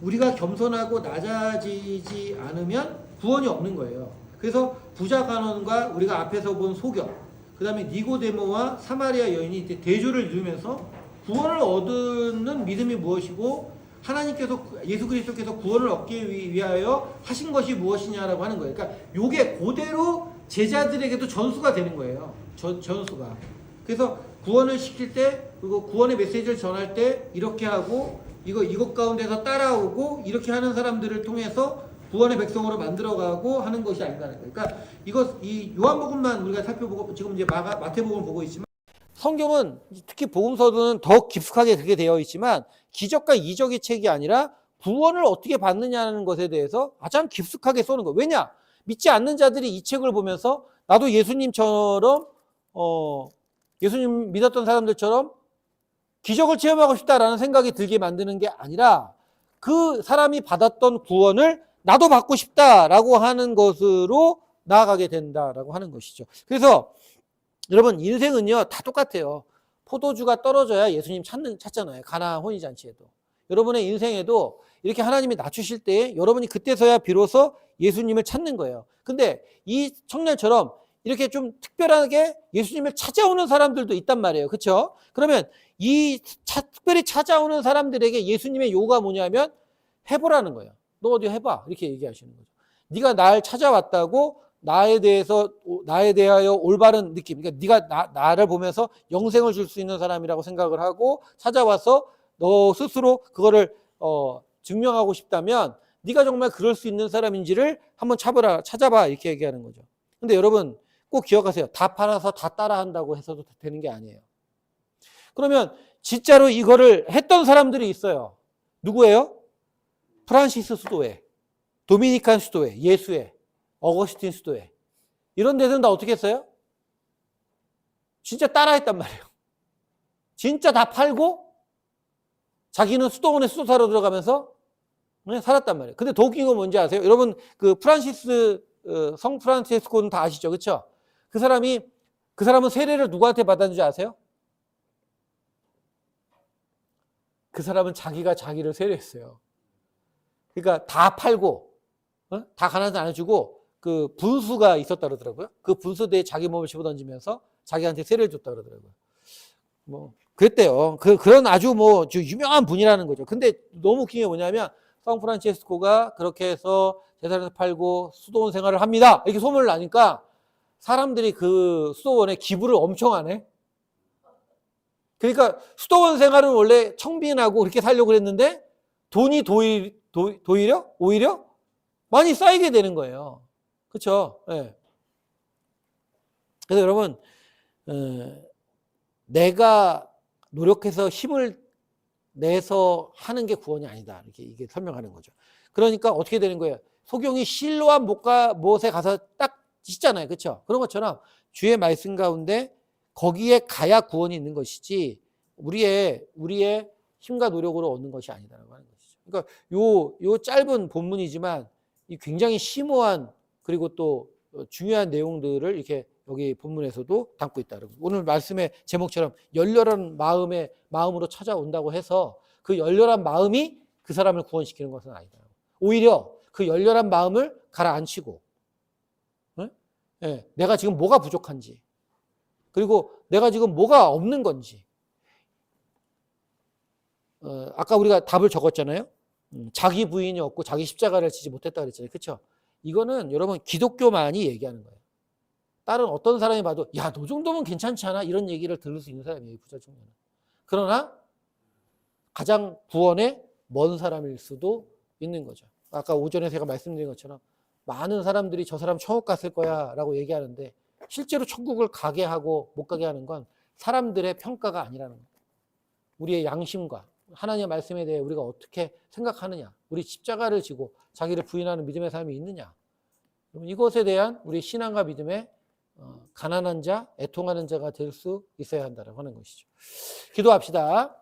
우리가 겸손하고 낮아지지 않으면 구원이 없는 거예요. 그래서 부자 간원과 우리가 앞에서 본 소경, 그 다음에 니고데모와 사마리아 여인이 대조를 이루면서 구원을 얻는 믿음이 무엇이고 하나님께서 예수 그리스도께서 구원을 얻기 위- 위하여 하신 것이 무엇이냐라고 하는 거예요. 그러니까 요게 그대로 제자들에게도 전수가 되는 거예요. 전, 전수가. 그래서 구원을 시킬 때 그리고 구원의 메시지를 전할 때 이렇게 하고 이거 이것 가운데서 따라오고 이렇게 하는 사람들을 통해서 구원의 백성으로 만들어가고 하는 것이 아닌가는 거예요. 그러니까 이거 이 요한복음만 우리가 살펴보고 지금 이제 마가, 마태복음 보고 있지만 성경은 특히 복음서는 더 깊숙하게 그렇게 되어 있지만 기적과 이적의 책이 아니라 구원을 어떻게 받느냐는 것에 대해서 가장 깊숙하게 쏘는 거예요. 왜냐? 믿지 않는 자들이 이 책을 보면서 나도 예수님처럼 어 예수님 믿었던 사람들처럼 기적을 체험하고 싶다라는 생각이 들게 만드는 게 아니라 그 사람이 받았던 구원을 나도 받고 싶다라고 하는 것으로 나아가게 된다라고 하는 것이죠. 그래서 여러분 인생은요 다 똑같아요. 포도주가 떨어져야 예수님 찾는 찾잖아요. 가나 혼인 잔치에도. 여러분의 인생에도 이렇게 하나님이 낮추실 때 여러분이 그때서야 비로소 예수님을 찾는 거예요. 근데 이 청년처럼 이렇게 좀 특별하게 예수님을 찾아오는 사람들도 있단 말이에요. 그렇죠? 그러면 이 차- 특별히 찾아오는 사람들에게 예수님의 요가 뭐냐면 해보라는 거예요. 너 어디 해봐 이렇게 얘기하시는 거죠. 네가 날 찾아왔다고 나에 대해서 나에 대하여 올바른 느낌. 그러니까 네가 나, 나를 보면서 영생을 줄 수 있는 사람이라고 생각을 하고 찾아와서 너 스스로 그거를 어, 증명하고 싶다면 네가 정말 그럴 수 있는 사람인지를 한번 찾아라 찾아봐 이렇게 얘기하는 거죠. 근데 여러분 꼭 기억하세요. 다 팔아서 다 따라한다고 해서도 되는 게 아니에요. 그러면 진짜로 이거를 했던 사람들이 있어요. 누구예요? 프란시스 수도회, 도미니칸 수도회, 예수회, 어거스틴 수도회. 이런 데서는 다 어떻게 했어요? 진짜 따라했단 말이에요. 진짜 다 팔고 자기는 수도원에 수도사로 들어가면서 살았단 말이에요. 근데 더 웃긴 건 뭔지 아세요? 여러분 그 프란시스 어, 성 프란체스코는 다 아시죠? 그렇죠? 그 사람이 그 사람은 세례를 누구한테 받았는지 아세요? 그 사람은 자기가 자기를 세례했어요. 그러니까 다 팔고 어? 다 가난한 안 해주고 그 분수가 있었다 그러더라고요. 그 분수대에 자기 몸을 집어던지면서 자기한테 세례를 줬다 그러더라고요. 뭐 그랬대요. 그 그런 아주 뭐저 유명한 분이라는 거죠. 근데 너무 웃긴 게 뭐냐면 성 프란체스코가 그렇게 해서 재산을 팔고 수도원 생활을 합니다. 이렇게 소문을 나니까 사람들이 그 수도원에 기부를 엄청 하네. 그러니까 수도원 생활은 원래 청빈하고 그렇게 살려고 그랬는데 돈이 도일, 도, 도이려? 오히려 많이 쌓이게 되는 거예요. 그렇죠? 예. 그래서 여러분 어, 내가 노력해서 힘을 내서 하는 게 구원이 아니다. 이렇게 이게 설명하는 거죠. 그러니까 어떻게 되는 거예요? 소경이 실로한 못가 못에 가서 딱 씻잖아요. 그렇죠? 그런 것처럼 주의 말씀 가운데 거기에 가야 구원이 있는 것이지 우리의 우리의 힘과 노력으로 얻는 것이 아니다라고 하는 것이죠. 그러니까 요 요 짧은 본문이지만 이 굉장히 심오한 그리고 또 어, 중요한 내용들을 이렇게 여기 본문에서도 담고 있다. 오늘 말씀의 제목처럼 열렬한 마음의 마음으로 찾아온다고 해서 그 열렬한 마음이 그 사람을 구원시키는 것은 아니다. 오히려 그 열렬한 마음을 가라앉히고 응? 예, 내가 지금 뭐가 부족한지 그리고 내가 지금 뭐가 없는 건지 어, 아까 우리가 답을 적었잖아요. 음, 자기 부인이 없고 자기 십자가를 지지 못했다 그랬잖아요. 그렇죠? 이거는 여러분 기독교만이 얘기하는 거예요. 다른 어떤 사람이 봐도 야, 너 정도면 괜찮지 않아? 이런 얘기를 들을 수 있는 사람이에요. 부자 중에는. 그러나 가장 구원에 먼 사람일 수도 있는 거죠. 아까 오전에 제가 말씀드린 것처럼 많은 사람들이 저 사람 천국 갔을 거야 라고 얘기하는데 실제로 천국을 가게 하고 못 가게 하는 건 사람들의 평가가 아니라는 거예요. 우리의 양심과 하나님의 말씀에 대해 우리가 어떻게 생각하느냐, 우리 십자가를 지고 자기를 부인하는 믿음의 삶이 있느냐, 이것에 대한 우리 신앙과 믿음의 어, 가난한 자, 애통하는 자가 될 수 있어야 한다고 하는 것이죠. 기도합시다.